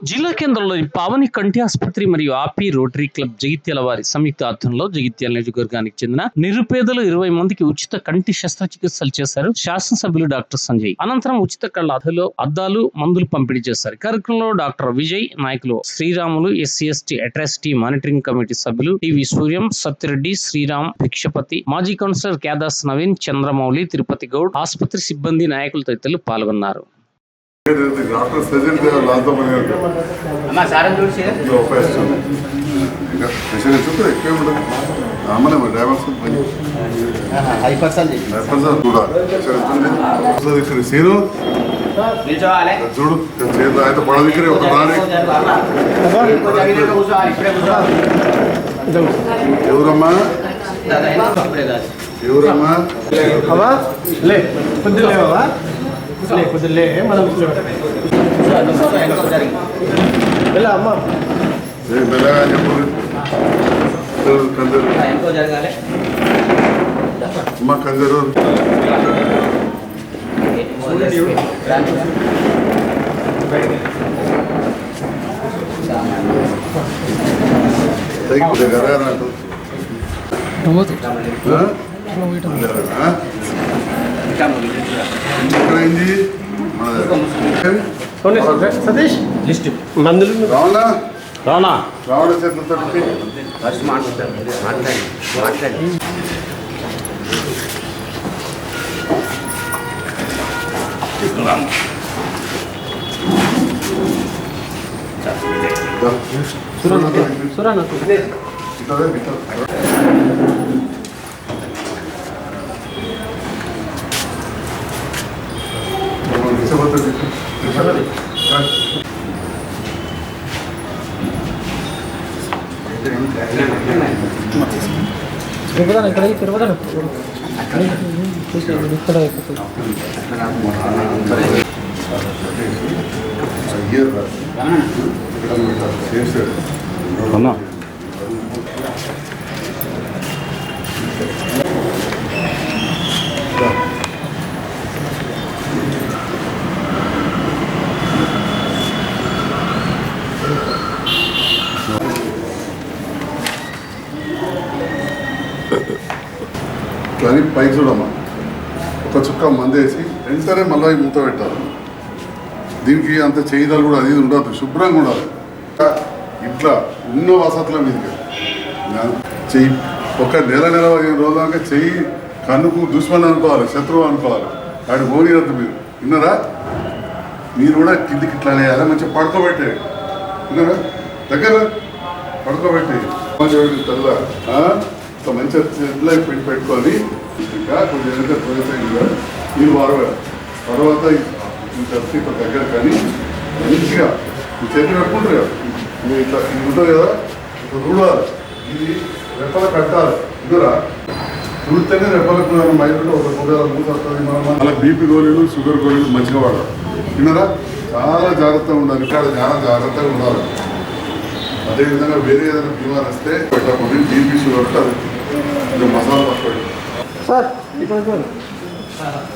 జిల్లా కేంద్రంలోని పావని కంటి ఆసుపత్రి మరియు ఆపి రోటరీ క్లబ్ జగిత్యాల వారి సంయుక్త ఆధ్వర్యంలో జగిత్యాల నియోజకవర్గానికి చెందిన నిరుపేదలు ఇరవై మందికి ఉచిత కంటి శస్త్రచికిత్సలు చేశారు శాసనసభ్యులు డాక్టర్ సంజయ్. అనంతరం ఉచిత కళ్ళ అధలో అద్దాలు మందులు పంపిణీ చేశారు. కార్యక్రమంలో డాక్టర్ విజయ్ నాయకులు Sriramulu SC ST atrocity monitoring committee సభ్యులు టివి సూర్యం సత్యరెడ్డి శ్రీరామ్ భిక్షపతి మాజీ కౌన్సిలర్ కేదాస్ నవీన్ చంద్రమౌళి తిరుపతి గౌడ్ ఆసుపత్రి సిబ్బంది నాయకులు తదితరులు పాల్గొన్నారు. డాక్టర్ సర్జరీ లాంతో పని ఉపయోగిస్తాం ఇంకా స్పెషల్ చెప్తే ఎక్కువ ఉంటుంది అమ్మనే మరి డ్రైవర్స్ పని కూడా. ఇక్కడ సీను. చూడు చేతి అయితే పడ దగ్గర ఒక ఎవరమ్మా? ఎవరమ్మా? అవా లే కొద్దిగా లేవా లే కొద్దిగా లే మనం వెళ్ళా అమ్మ ఏ మెల్లగా చెప్పు కందరు ఎంతో జరగాలి అమ్మ కందరు కదా నాకు ఆ? ఎక్కడైంది పోనీ, సతీష్ లిస్ట్ మందులు రావణా రానా రావణ చేతులతో ఫస్ట్ మాట్లాడండి మాట్లాడి మాట్లాడి సురానా తిరుపతి ఇక్కడ తిరుపతి ఇక్కడ అన్నా కానీ పైకి చూడమ్మా. ఒక చుక్క మందేసి వెంటనే మళ్ళీ మూత పెట్టాలి. దీనికి అంత చేయదాలు కూడా అది ఇది ఉండదు శుభ్రంగా ఉండాలి. ఇట్లా ఎన్నో వసతుల మీదకి. చెయ్యి ఒక నెల నెల పదిహేను చెయ్యి కన్నుకు దుష్మని అనుకోవాలి శత్రువు అనుకోవాలి. వాడు పోనీయద్దు మీరు. విన్నారా? మీరు కూడా కిందికి ఇట్లా వేయాలి మంచిగా పడుకోబెట్టే విన్నారా? దగ్గర పడుకోబెట్టి మంచిగా తెల్ల ఇట్లా మంచిగా చెట్ల పెట్టి పెట్టుకొని ఇంకా కొంచెం వెనక తొలగిపోయిందిగా మీరు వారు తర్వాత ఇంకా ఇట్లా దగ్గర కానీ మంచిగా ఈ చేతులు పెట్టుకుంటారు కదా. మీరు ఇట్లా ఇది ఉంటుంది కదా. చూడాలి ఇది రెప్పలు పెట్టాలి ఇద్దరా చూస్తేనే రెప్పలకు మనం బయట ఒక మూడు మూడు వస్తుంది మనం అలా బీపీ గోళీలు షుగర్ గోళీలు మంచిగా వాడాలి. విన్నారా చాలా జాగ్రత్తగా ఉండాలి. ఇక్కడ చాలా జాగ్రత్తగా ఉండాలి. అదేవిధంగా వేరే ఏదైనా బీమార్ వస్తే పెట్టకుండా బీపీ షుగర్ అది మసాలా పట్టుకోండి సార్ ఇప్పుడు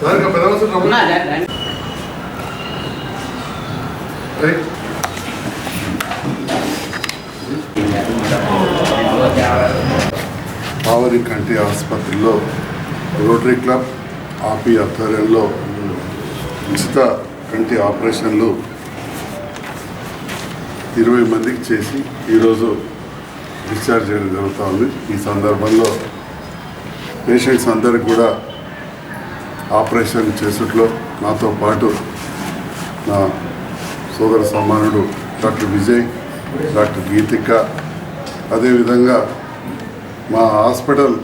సార్ ఇంకా పెద్ద అవసరం ఉన్నా, రాదు. రా- రా- రైట్. పావని కంటి ఆసుపత్రిలో రోటరీ క్లబ్ ఆపి ఆధ్వర్యంలో ఉచిత కంటి ఆపరేషన్లు ఇరవై మందికి చేసి ఈరోజు డిశ్చార్జ్ చేయడం జరుగుతూ ఉంది. ఈ సందర్భంలో పేషెంట్స్ అందరికి కూడా ఆపరేషన్ చేసుట్లో నాతో పాటు నా సోదర సమానుడు డాక్టర్ విజయ్ డాక్టర్ గీతిక అదేవిధంగా మా హాస్పిటల్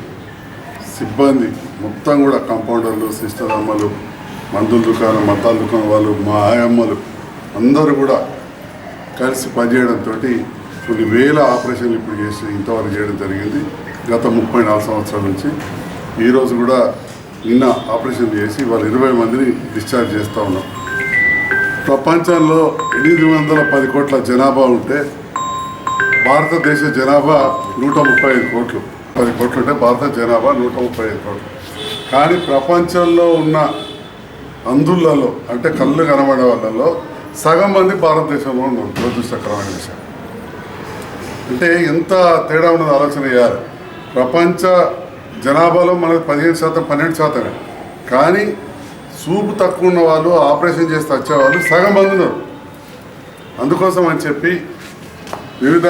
సిబ్బంది మొత్తం కూడా కంపౌండర్లు సిస్టర్ అమ్మలు మందుల దుకాణం మతాల దుకాణం వాళ్ళు మా ఆయమ్మలు అందరూ కూడా కలిసి పనిచేయడంతో కొన్ని వేల ఆపరేషన్లు ఇప్పుడు చేసి ఇంతవరకు చేయడం జరిగింది. గత ముప్పై నాలుగు సంవత్సరాల నుంచి. ఈరోజు కూడా నిన్న ఆపరేషన్ చేసి వాళ్ళు ఇరవై మందిని డిశ్చార్జ్ చేస్తూ ఉన్నాం. ప్రపంచంలో ఎనిమిది వందల పది కోట్ల జనాభా ఉంటే భారతదేశ జనాభా నూట ముప్పై ఐదు కోట్లు. పది కోట్లు ఉంటే భారత జనాభా నూట ముప్పై ఐదు కోట్లు. కానీ ప్రపంచంలో ఉన్న అందులలో అంటే కళ్ళు కనబడే వాళ్ళలో సగం మంది భారతదేశంలో ఉన్నారు. దురదృష్టకరమైన విషయం అంటే ఎంత తేడా ఉన్నది ఆలోచన చేయాలి. ప్రపంచ జనాభాలో మనకు పదిహేను శాతం పన్నెండు శాతమే. కానీ చూపు తక్కువ ఉన్న వాళ్ళు ఆపరేషన్ చేస్తే వచ్చేవాళ్ళు సగం మంది ఉన్నారు. అందుకోసం అని చెప్పి వివిధ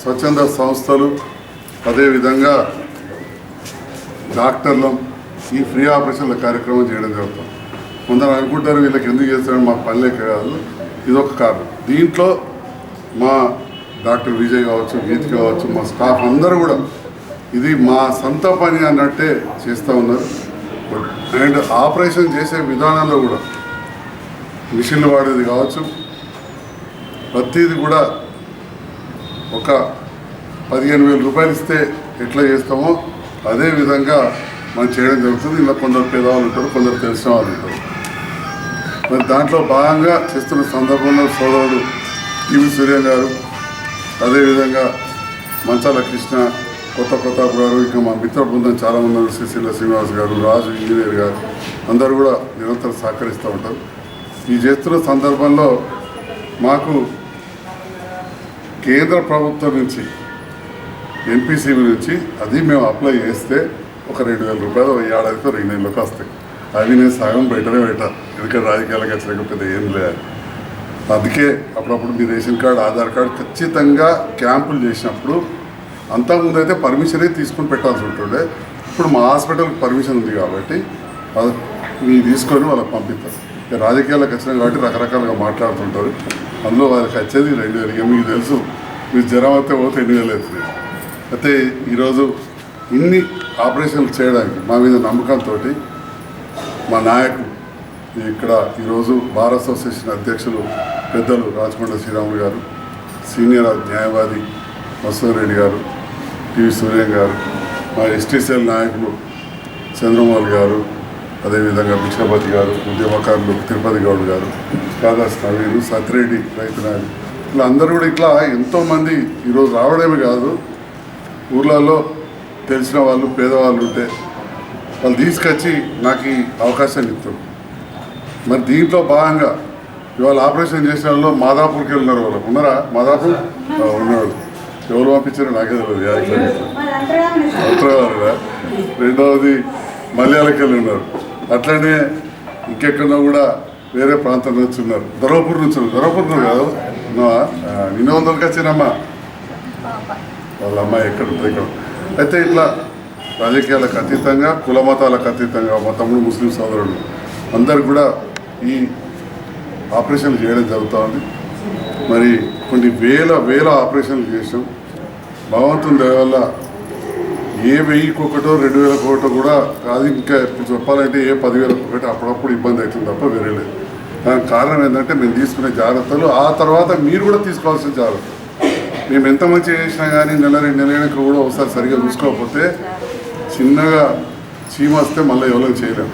స్వచ్ఛంద సంస్థలు అదేవిధంగా డాక్టర్లు ఈ ఫ్రీ ఆపరేషన్ల కార్యక్రమం చేయడం జరుగుతుంది. కొందరు అనుకుంటారు వీళ్ళకి ఎందుకు చేస్తారని మాకు పని లేక కాదు ఇది ఒక కారణం. దీంట్లో మా డాక్టర్ విజయ్ కావచ్చు గీత్ కావచ్చు మా స్టాఫ్ అందరూ కూడా ఇది మా సొంత పని అన్నట్టే చేస్తూ ఉన్నారు. అండ్ ఆపరేషన్ చేసే విధానంలో కూడా మిషన్లు వాడేది కావచ్చు. ప్రతిది కూడా ఒక పదిహేను వేల రూపాయలు ఇస్తే ఎట్లా చేస్తామో అదే విధంగా మనం చేయడం జరుగుతుంది. ఇలా కొందరు పేదవాళ్ళు ఉంటారు కొందరు తెలిసిన వాళ్ళు ఉంటారు. మరి దాంట్లో భాగంగా చేస్తున్న సందర్భంలో సోదరుడు టీవీ సూర్య గారు అదేవిధంగా మంచాల కృష్ణ కొత్త కొత్త గారు ఇంకా మా మిత్ర బృందం చాలా మంది ఉన్నారు సిసిల శ్రీనివాస్ గారు రాజు ఇంజనీర్ గారు అందరూ కూడా నిరంతరం సహకరిస్తూ ఉంటారు. ఈ చేస్తున్న సందర్భంలో మాకు కేంద్ర ప్రభుత్వం నుంచి ఎన్పిసిబి నుంచి అది మేము అప్లై చేస్తే ఒక రెండు వేల రూపాయలు ఏడాదికి రెండు నెలలకు వస్తాయి అవి నేను సగం బయటనే పెట్టాను ఎందుకంటే రాజకీయాలకు వచ్చలేకపోతే ఏం లేదు. అందుకే అప్పుడప్పుడు మీ రేషన్ కార్డు ఆధార్ కార్డు ఖచ్చితంగా క్యాంపులు చేసినప్పుడు అంతకుముందు అయితే పర్మిషనే తీసుకొని పెట్టాల్సి ఉంటుండే. ఇప్పుడు మా హాస్పిటల్కి పర్మిషన్ ఉంది కాబట్టి అది మీ తీసుకొని వాళ్ళకి పంపిస్తారు. ఇక రాజకీయాలకు వచ్చినాం కాబట్టి రకరకాలుగా మాట్లాడుతుంటారు. అందులో వాళ్ళకి వచ్చేది రెండు వేలు. ఇక మీకు తెలుసు మీరు జ్వరం అయితే పోతే ఎన్ని వేలు అవుతుంది. అయితే ఈరోజు ఇన్ని ఆపరేషన్లు చేయడానికి మా మీద నమ్మకంతో మా నాయకుడు ఇక్కడ ఈరోజు బార్ అసోసియేషన్ అధ్యక్షులు పెద్దలు రాజకొండ శ్రీరాములు గారు సీనియర్ న్యాయవాది మసూర్ రెడ్డి గారు టివి సూర్యం గారు మా ఎస్టీసీఎల్ నాయకులు చంద్రమౌళి గారు అదేవిధంగా భిక్షపతి గారు ఉద్యమకారులు తిరుపతి గౌడ్ గారు కాదాస్ నవీను సత్రెడ్డి రైతు నాయకులు. ఇట్లా అందరూ కూడా ఇట్లా ఎంతోమంది ఈరోజు రావడమే కాదు ఊర్లలో తెలిసిన వాళ్ళు పేదవాళ్ళు ఉంటే వాళ్ళు తీసుకొచ్చి నాకు ఈ అవకాశాన్ని ఇస్తారు మరి దీంట్లో భాగంగా ఇవాళ ఆపరేషన్ చేసిన వాళ్ళు మాదాపూర్కి వెళ్ళినారు వాళ్ళు. ఉన్నారా? మాదాపూర్? ఆ, ఉన్నాడు. ఎవరు పంపించారో? నాకే తెలియదు. ఉత్తరవారుడా రెండవది మలయాళకి వెళ్ళి ఉన్నారు అట్లనే ఇంకెక్కడో కూడా వేరే ప్రాంతం నుంచి ఉన్నారు. ధర్మపూర్ నుంచి ఉన్నారు. ధర్మపూర్ కాదు? నిన్న వందలకి వచ్చినమ్మా. వాళ్ళ అమ్మాయి ఎక్కడ ఉంటుంది ఇక్కడ. అయితే ఇట్లా రాజకీయాలకు అతీతంగా కుల మతాలకు అతీతంగా మా తమ్ముడు ముస్లిం సోదరుడు. అందరు కూడా ఈ ఆపరేషన్లు చేయడం జరుగుతూ ఉంది మరి కొన్ని వేల వేల ఆపరేషన్లు చేసాం భగవంతుని దయ వల్ల ఏ వెయ్యికి ఒకటో రెండు వేలకు ఒకటో కూడా కాదు. ఇంకా ఇప్పుడు చెప్పాలంటే ఏ పదివేలకు ఒకటి అప్పుడప్పుడు ఇబ్బంది అవుతుంది తప్ప వేరే లేదు. దానికి కారణం ఏంటంటే మేము తీసుకునే జాగ్రత్తలు ఆ తర్వాత మీరు కూడా తీసుకోవాల్సిన జాగ్రత్త. మేము ఎంత మంచి చేసినా కానీ నెల రెండు నెలలకు కూడా ఒకసారి సరిగా చూసుకోకపోతే చిన్నగా చీమ వస్తే మళ్ళీ ఎవరో చేయలేము